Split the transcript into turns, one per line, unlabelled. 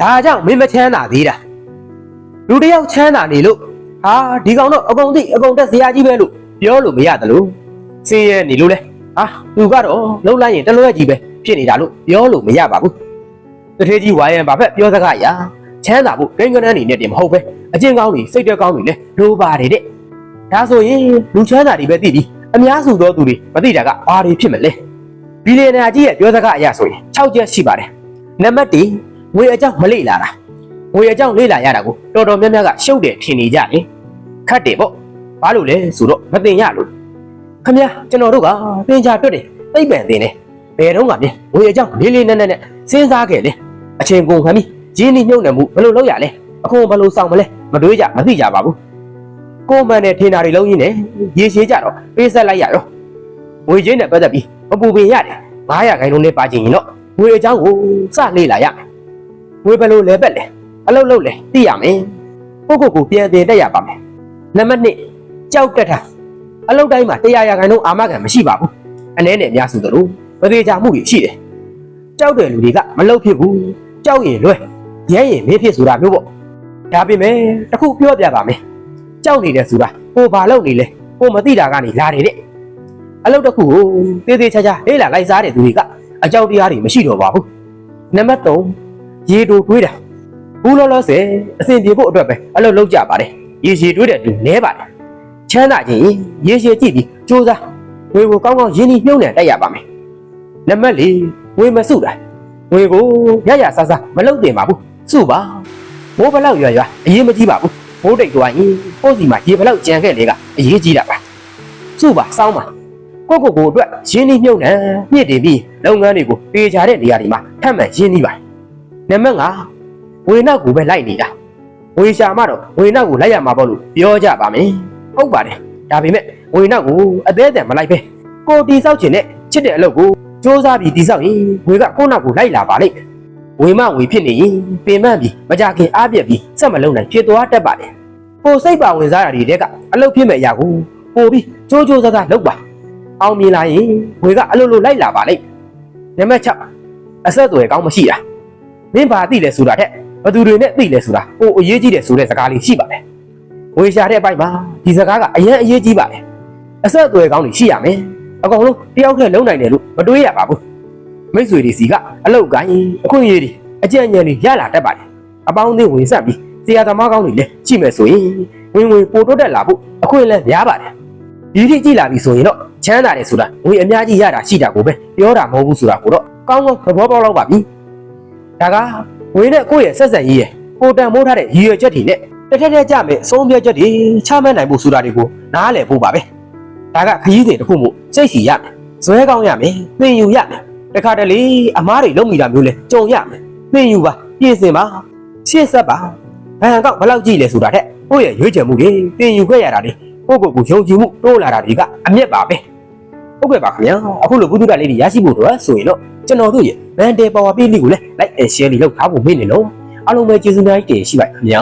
ဒါကြောင့်မင်းမချမ်းသာသေးတာလူတစ်ယောက်ချမ်းသာနေလို့ဟာဒီကောင်တော့အကုန်သိအကုန်တက်စရာကြီးပဲလို့ပြောလို့မရတယ်လို့စင်းရဲနေလို့လဲဟာသူကတော့လှုပ်လိုက်ရင်တလွဲကြီးပဲဖြစ်နေတာလို့ပြောလို့မရပါဘူးတထေးကြီးဝိုင်းရန်ဘာဖက်ပြောစကားရာချမ်းသာဖို့ဂိမ်းကနန်းနေနဲ့တင်မဟုတ်ပဲအကျင့်ကောင်းတွေစိတ်တက်ကောင်းတွေလဲလိုပါတယ်တဲ့ဒါဆိုရင်လူချမ်းသာတွေပဲသိပြီအများစုသောသူတွေမသိတာကဘာတွေဖြစ်မလဲဘီလီယံနာကြီးရဲ့ပြောစကားအရဆိုရင်6ချက်ရှိပါတယ်နံပါတ်1 ငွေအကြောင်းမလေ့လာတာငွေအကြောင်းလေ့လာရတာကိုတော်တော်များများကရှုပ်တယ်ထင်နေကြတယ်ခတ်တယ်ပေါ့ဘာလို့လဲဆိုတော့မသိရလို့ခမရကျွန်တော်တို့ကသင်္ချာတွတ်တယ်သိပ်ပန်သင်တယ်ဘယ်တော့မှပြင်ငွေအကြောင်းလေးလေးနက်နက်နဲ့စဉ်းစားခဲ့လေအချိန်ကုန်ခံပြီးရင်းနှီးမြုပ်နှံမှုဘယ်လိုလုပ်ရလဲအခုဘယ်လိုစောင့်မလဲမတွေးကြမသိကြပါဘူးကိုယ်မှန်တဲ့ထင်တာတွေလုံးရင်းနဲ့ရေရှည်ကြတော့ပေးဆက်လိုက်ရရောငွေချင်းနဲ့ပတ်သက်ပြီးမပူပင်ရတယ်900ခိုင်လုံးနဲ့ပါချင်ရင်တော့ငွေအကြောင်းကိုစလေ့လာရမယ် ငွေဘယ်လိုလဲပက်လဲအလုပ်လုပ်လဲသိရမယ်ကိုယ့်ကိုယ်ကိုပြန်တင်တက်ရပါမယ်နံပါတ်1ကြောက်တက်တာအလုပ်တိုင်းမှာ100ရာခိုင်နှုန်းအာမခံမရှိပါဘူးအနည်းနဲ့အများစုတို့မသေးချာမှုတွေရှိတယ်ကြောက်တဲ့လူတွေကမလုပ်ဖြစ်ဘူးကြောက်ရင်လွဲရဲရင်မေးဖြစ်ဆိုတာမျိုးပေါ့ဒါပေမဲ့တစ်ခုပြောပြပါမယ်ကြောက်နေတယ်ဆိုတာကိုဘာလုပ်နေလဲကိုမသိတာကနေလာတယ်တဲ့အလုပ်တစ်ခုကိုသေးသေးချာချာလေးလာလိုက်စားတဲ့သူတွေကအကြောက်တရားတွေမရှိတော့ပါဘူးနံပါတ်3 ရေတူတွေးတာဘူးလောလောဆယ်အဆင်ပြေဖို့အတွက်ပဲအလုပ်လုပ်ကြပါတယ်ရေရှည်တွေးတဲ့သူနဲပါတယ်ချမ်းသာခြင်းရေရှည်ကြည့်ပြီးစူးစမ်းငွေကိုကောင်းကောင်းရင်းနှီးမြှုပ်နှံတတ်ရပါမယ်နံပါတ်4ငွေမစုတာငွေကိုရရဆဆမလုပ်တင်ပါဘူးစုပါဘိုးဘလောက်ရွာရွာအရေးမကြီးပါဘူးဘိုးတိတ်သွားရင်ကိုယ့်စီမှာရေဘလောက်ကြံခဲ့လေကအရေးကြီးတာပါစုပါစောင်းပါကိုယ့်ကိုယ်ကိုယ်အတွက်ရင်းနှီးမြုပ်နှံမြင့်တင်ပြီးလုပ်ငန်းတွေကိုပေချာတဲ့နေရာတွေမှာထပ်မံရင်းနှီးပါ နံပါတ်5ဝေနောက်ကိုပဲလိုက်နေတာဝေရှာမှတော့ဝေနောက်ကိုလိုက်ရမှာပေါ့လို့ပြောကြပါမယ်ဟုတ်ပါတယ်ဒါပေမဲ့ဝေနောက်ကိုအသေးအံမလိုက်ပဲကိုတီဆောက်ခြင်းနဲ့ချစ်တဲ့အလုပ်ကိုစ조사ပြီးတီဆောက်ရင်ဝေကကိုယ့်နောက်ကိုလိုက်လာပါလိမ့်ဝေမဝေဖြစ်နေရင်ပင်မပြီးမကြခင်အားပြက်ပြီးစက်မလုံးနိုင်ဖြစ်သွားတတ်ပါတယ်ကိုစိတ်ပါဝင်စားတာတွေတဲကအလုပ်ဖြစ်မဲ့အရာကိုပို့ပြီးကြိုးကြိုးစားစားလုပ်ပါအောင်မြင်လာရင်ငွေကအလိုလိုလိုက်လာပါလိမ့်နံပါတ်6အဆက်အသွယ်ကောင်းမရှိတာ မင်းဘာသိလဲဆိုတာတဲ့ဘသူတွေနဲ့သိလဲဆိုတာဟိုအရေးကြီးတယ်ဆိုတဲ့စကားလေးရှိပါတယ်ငွေရှာတဲ့အပိုင်းမှာဒီစကားကအရင်အရေးကြီးပါတယ်အဆက်အသွယ်ကောင်းတွေရှိရမယ်အကောင်လုံးတယောက်တည်းလုံနိုင်တယ်လို့မတွေးရပါဘူးမိတ်ဆွေတွေစီကအလောက်ကိုင်းအခွင့်အရေးတွေအကြံဉာဏ်တွေရလာတတ်ပါတယ်အပေါင်းအသင်းဝင်ဆက်ပြီးဆရာသမားကောင်းတွေလည်းရှိမယ်ဆိုရင်ဝင်ဝင်ပိုတိုးတက်လာဖို့အခွင့်အလမ်းများပါတယ်ဒီထိကြည့်လာပြီဆိုရင်တော့ချမ်းသာတယ်ဆိုတာငွေအများကြီးရတာရှိတာကိုပဲပြောတာမဟုတ်ဘူးဆိုတာကိုတော့ကောင်းကောင်းသဘောပေါက်တော့ပါပြီ ဒါကငွေနဲ့ကိုယ့်ရဲ့ဆက်ဆက်ရေးရဲ့ကိုတန်မိုးထားတဲ့ရည်ရွယ်ချက်တွေနဲ့တစ်ထက်ထက်ကြမယ်အဆုံးဖြတ်ချက်တွေချမှတ်နိုင်ဖို့ဆိုတာတွေကိုနားလည်ဖို့ပါပဲဒါကခရီးစဉ်တစ်ခုမို့စိတ်စီရမယ်ဇွဲကောင်းရမယ်သင်ယူရမယ်တခါတလေအမားတွေလုံးမိတာမျိုးလဲကြုံရမယ်သင်ယူပါပြင်ဆင်ပါရှေ့ဆက်ပါဘန်ကောက်ဘယ်လောက်ကြည့်လဲဆိုတာတဲ့ကိုယ့်ရဲ့ရွေးချယ်မှုတွေသင်ယူခဲ့ရတာတွေကိုယ့်ကိုယ်ကိုယုံကြည်မှုတိုးလာတာတွေကအမျက်ပါပဲ ဟုတ်ကဲ့ပါခင်ဗျာအခုလိုဘုဒ္ဓလေးတွေရရှိဖို့တော့ဆိုရင်တော့ကျွန်တော်တို့ရဲ့ Band Power ပေးလေးကိုလည်း like and share လေးလုပ်ထားဖို့မေ့နေလို့အားလုံးပဲကျေးဇူးများကြီးတင်ရှိပါခင်ဗျာ